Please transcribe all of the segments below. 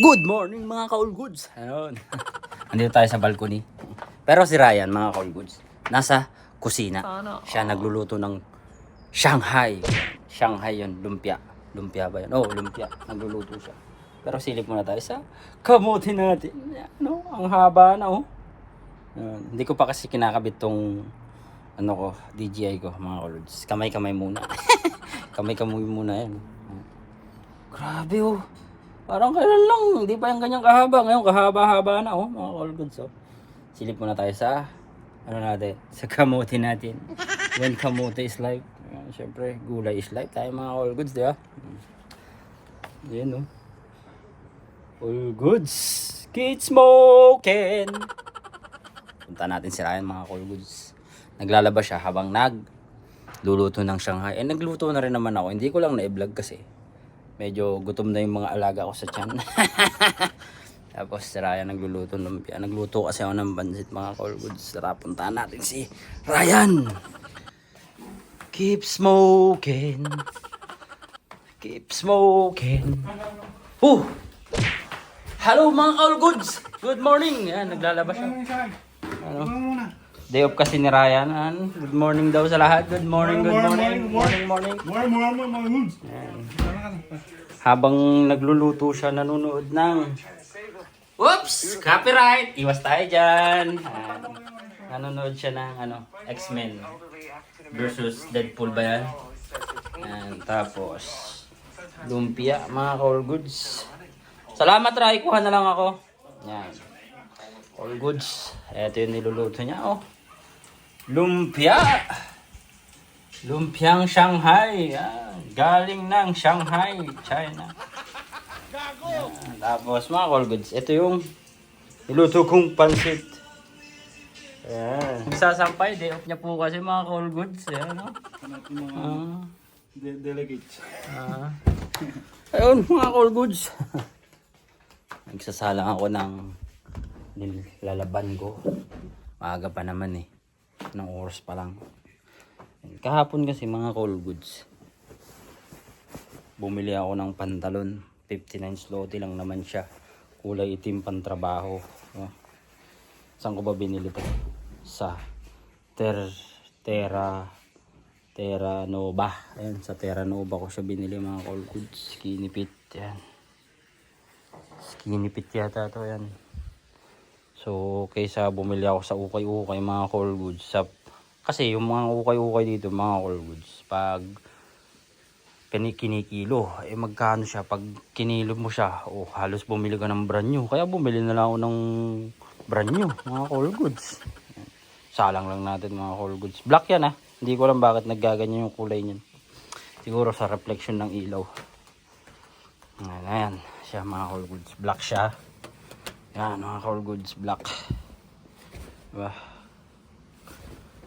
Good morning mga ka-all goods. Ayun. Andito tayo sa balcony. Pero si Ryan mga ka-all goods, nasa kusina. Siya nagluluto ng Shanghai. Shanghai yun, lumpia. Lumpia ba yun? Oh, lumpia. Nagluluto siya. Pero silip muna tayo sa kamote natin. Ano, ang haba na oh. Ayun. Hindi ko pa kasi kinakabit tong ano ko, DJI ko mga ka-all-goods. Kamay-kamay muna. Kamay-kamay muna yan. Grabe oh. Parang kailan lang, hindi pa yung ganyang kahaba. Ngayon, kahaba-haba na oh, mga all goods oh. Silip muna tayo sa, ano natin, sa kamote natin. When kamote is life. Siyempre, gulay is life tayo mga all goods, di ba? Yan oh. All goods. Keep smoking. Punta natin si Ryan mga all goods. Naglalaba siya habang nag luluto ng Shanghai. Eh, nagluto na rin naman ako. Hindi ko lang na-vlog kasi medyo gutom na yung mga alaga ko sa tiyan. Tapos si Ryan nagluluto ng lumpia. Nagluto kasi ako ng bansit mga call goods. Tara, puntahan natin si Ryan. Keep smoking. Keep smoking. Oh! Hello mga call goods! Good morning! Yan, naglalaba siya. Ano? Day off kasi ni Ryan. An. Good morning daw sa lahat. Good morning, good morning. Morning, morning. More, more, more, more goods. Habang nagluluto siya, nanonood ng... Whoops! Copyright! Iwas tayo dyan! Ayan. nanonood siya ng ano, X-Men versus Deadpool ba yan? Ayan, tapos lumpia, mga call goods. Salamat, Rai. Kuha na lang ako. Yan. All goods. Ito yung niluluto niya, oh. Lumpia! Lumpiang Shanghai. Yan. Galing ng Shanghai, China. Yan. Tapos mga call goods, ito yung niluto kong pansit. Ayan. Nagsasampay, day off niya po kasi mga call goods. Ayan, no? Ah. De- delegates. Ah. Ayun, mga call goods. Nagsasalang ako ng nilalaban ko. Maaga pa naman eh. Ng oras pa lang. Kahapon kasi mga call goods. Bumili ako ng pantalon. 59 zloty lang naman siya. Kulay itim pantrabaho. Oh. Saan ko ba binili to? Sa Ter Terra Terra Nova. Ayan, sa Terra Nova ko siya binili mga call goods. Skinny fit. Yan. Skinny fit yata to yan. So, kaysa bumili ako sa ukay-ukay mga call goods. Sa, kasi yung mga ukay-ukay dito mga call goods. Pag kinikilo, eh magkano siya pag kinilo mo siya, oh halos bumili ka ng brand new. Kaya bumili na lang ako ng brand new, mga call goods. Salang lang natin mga call goods. Black yan ah. Hindi ko alam bakit naggaganyan yung kulay niyan. Siguro sa reflection ng ilaw. Ayan, ayan. Siya mga call goods. Black siya. Yan mga call goods. Black. Diba?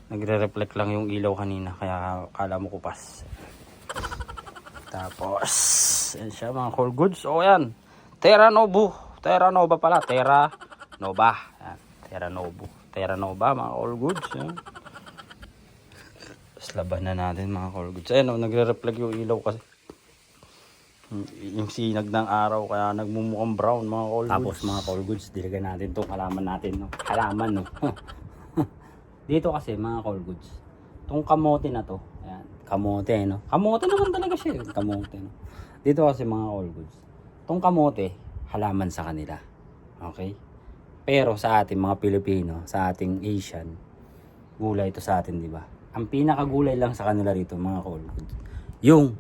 Nagre-reflect lang yung ilaw kanina. Kaya kala mo kupas. Tapos, yan siya mga call goods. O yan. Terra Nobu. Terra Nova pala. Terra Nova. Yan. Terra Nobu. Terra Nova mga call goods. Yan. Tapos laban na natin mga call goods. Ayan o, nagre-reflect yung ilaw kasi. Yung sinag ng araw kaya nagmumukhang brown mga call goods. Tapos mga call goods, diligan natin itong halaman natin. No? Halaman no. Dito kasi mga call goods. Itong kamote na to. Kamote no. Kamote naman talaga siya. eh, Kamote no. Dito kasi mga call goods. Itong kamote, halaman sa kanila. Okay? Pero sa ating mga Pilipino, sa ating Asian, gulay ito sa atin, di ba? Ang pinakagulay lang sa kanila rito, mga call goods, yung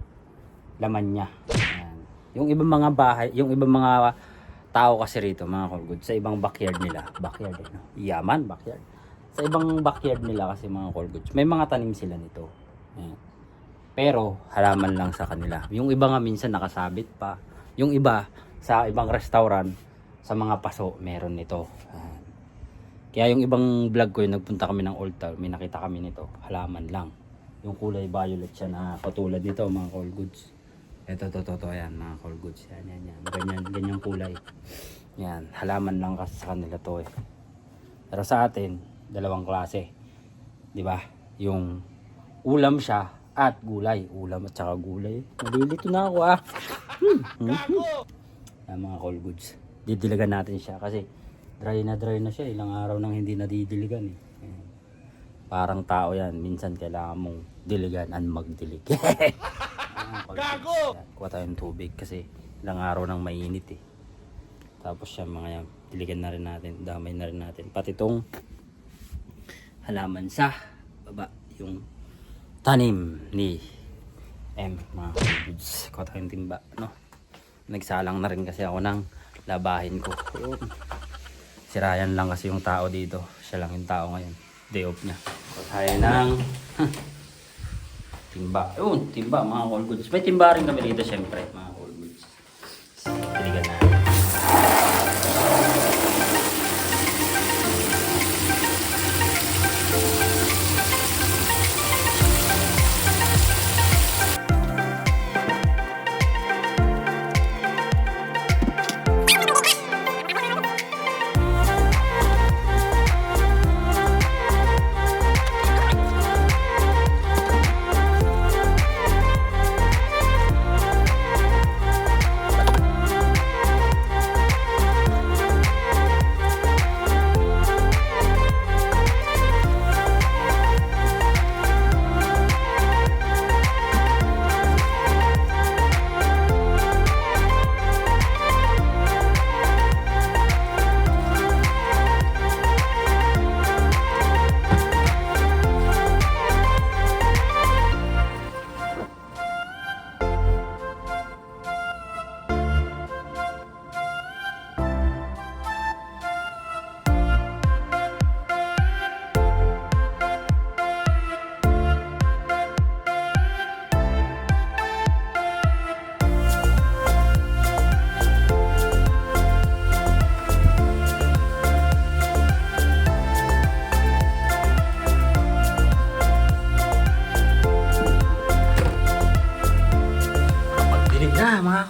laman niya. Ayan. Yung ibang mga bahay, yung ibang mga tao kasi rito, mga call goods, sa ibang backyard nila, backyard eh, no? Yaman, backyard. Sa ibang backyard nila kasi mga call goods, may mga tanim sila nito. Ayan. Pero halaman lang sa kanila. Yung iba nga minsan nakasabit pa. Yung iba sa ibang restaurant, sa mga paso, meron nito. Kaya yung ibang vlog ko, yung nagpunta kami ng Old Town, may nakita kami nito, halaman lang. Yung kulay violet siya na katulad nito, mga call goods. Ito, to, to, to, yan, mga call goods. Yan, yan, yan. Ganyan, ganyang kulay. Yan, halaman lang kasi sa kanila to eh. Pero sa atin, dalawang klase. 'Di ba? Yung ulam siya at gulay. Ulam at saka gulay. Nalilito na ako ah. Hmm. hmm. Yan mga call goods. Didiligan natin siya kasi dry na dry na siya. Ilang araw nang hindi nadidiligan eh. Parang tao yan. Minsan kailangan mong diligan and magdilig. Gago! Kuha tayong tubig kasi ilang araw nang mainit eh. Tapos siya mga yan, diligan na rin natin, damay na rin natin. Pati itong halaman sa baba, yung tanim ni M, mga goods. Kuha tayong timba, no? Nagsalang na rin kasi ako ng labahin ko. Yun. Si Ryan lang kasi yung tao dito. Siya lang yung tao ngayon. Day off niya. Kuha tayo ng timba. Yun, timba, mga call goods. May timba rin kami dito, syempre, mga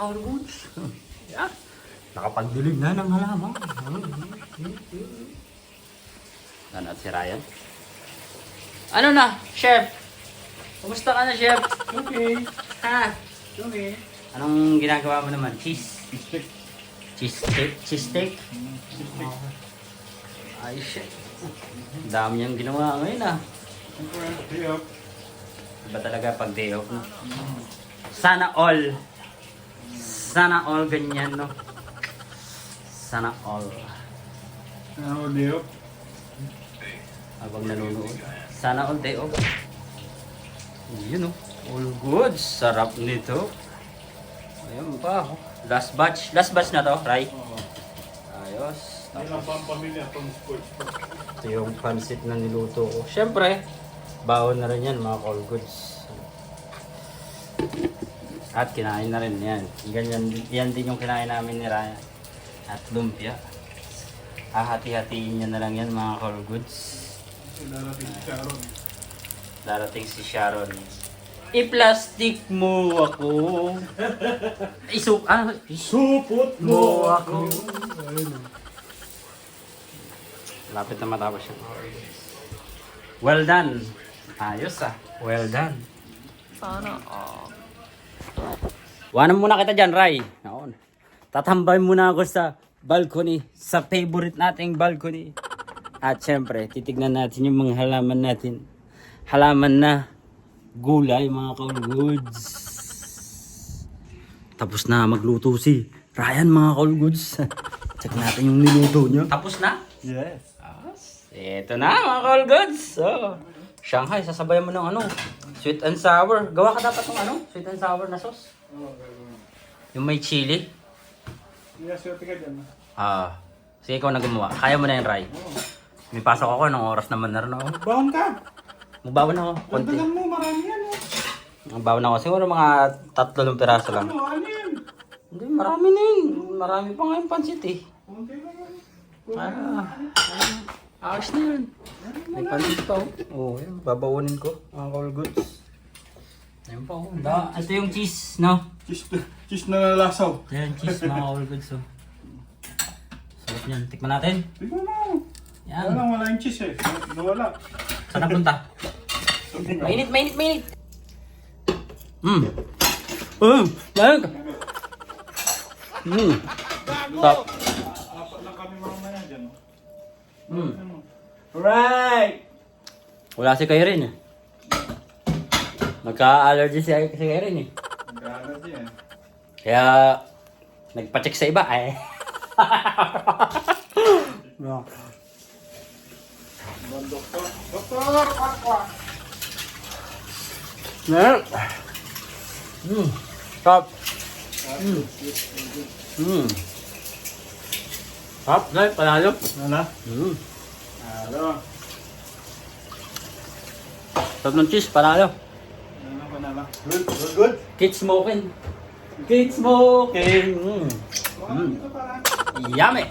na kaulguds. yeah. Nakapagdilig na ng halaman. Ano at si Ryan? Ano na, chef? Kumusta ka na, chef? Okay. Ha? Okay. Anong ginagawa mo naman? Cheese? Stick. Cheese steak? Cheese steak? Ay, shit. Ang dami niyang ginawa ngayon ah. Day off. Iba talaga pag day off, no? Sana all. Sana all ganyan, no? Sana all. Ano, day off? Habang nanonood. Sana all day off. Yun, no? All good. Sarap nito. Ayun pa. oh. Last batch. Last batch na to, Rai. Oo. Ayos. Pang pamilya, pang sports. Ito yung pansit na niluto ko. Siyempre, bawon na rin yan mga call goods. At kinain na rin yan. Ganyan, yan din yung kinain namin ni Ryan. At lumpia. Hahati-hatiin niya na lang yan mga call goods. Darating si Sharon. Darating si Sharon. I-plastic mo ako. Isu ah, Supot mo ako. Ayun. Lapit na matapos siya. Well done. Ayos ah. Well done. Sana all. Wanan muna kita dyan, Ray. Naon. Tatambay muna ako sa balcony. Sa favorite nating balcony. At syempre, titignan natin yung mga halaman natin. Halaman na gulay, mga kaulgoods. Tapos na magluto si Ryan, mga kaulgoods. Check natin yung niluto niya. Tapos na? Yes. Ito na mga call goods. So, Shanghai, sasabayan mo ng ano, sweet and sour. Gawa ka dapat ng ano, sweet and sour na sauce. Oo, gagawin. Yung may chili. Hindi ka dyan. Ah, sige ikaw na gumawa. Kaya mo na yan, Ray. Oo. May pasok ako, ng oras naman na rin ako. Baon ka. Magbawan ako, konti. Dagdagan mo, marami yan. oh. Magbawan ako, siguro mga tatlo ng piraso lang. Ano, ano yan? Hindi, marami na yun. Marami pa nga yung pansit eh. Kunti lang yan. Ah, ah, ayos na yun. May pansit pa oh. Oo, oh, yun. Babawanin ko, mga call goods. Ayun pa oh. Da, ito yung cheese, no? Cheese, cheese na nalasaw. Ayan, cheese mga all goods oh. Sarap niyan. Tikman natin. Tignan mo. Yan. Wala, wala yung cheese eh. Nawala. Saan napunta? Mainit, mainit, mainit. Hmm. Oh, lag. Hmm. Stop. Apat lang kami mamaya dyan. oh. Right! Wala si Kairin eh. Nagka-allergy si, si Kairin eh. Gana dyan. Kaya, nagpa-check sa iba eh. no. Doktor. Doktor! Kwak. Meron. Mm. Stop. Mm. Mm. Stop, guys, panalo. Ano na? Mm. Ano? Stop ng cheese, panalo. Ano na, panala? Good, good, good. Kids smoking. Kids smoking. Mm. Mm. Yummy.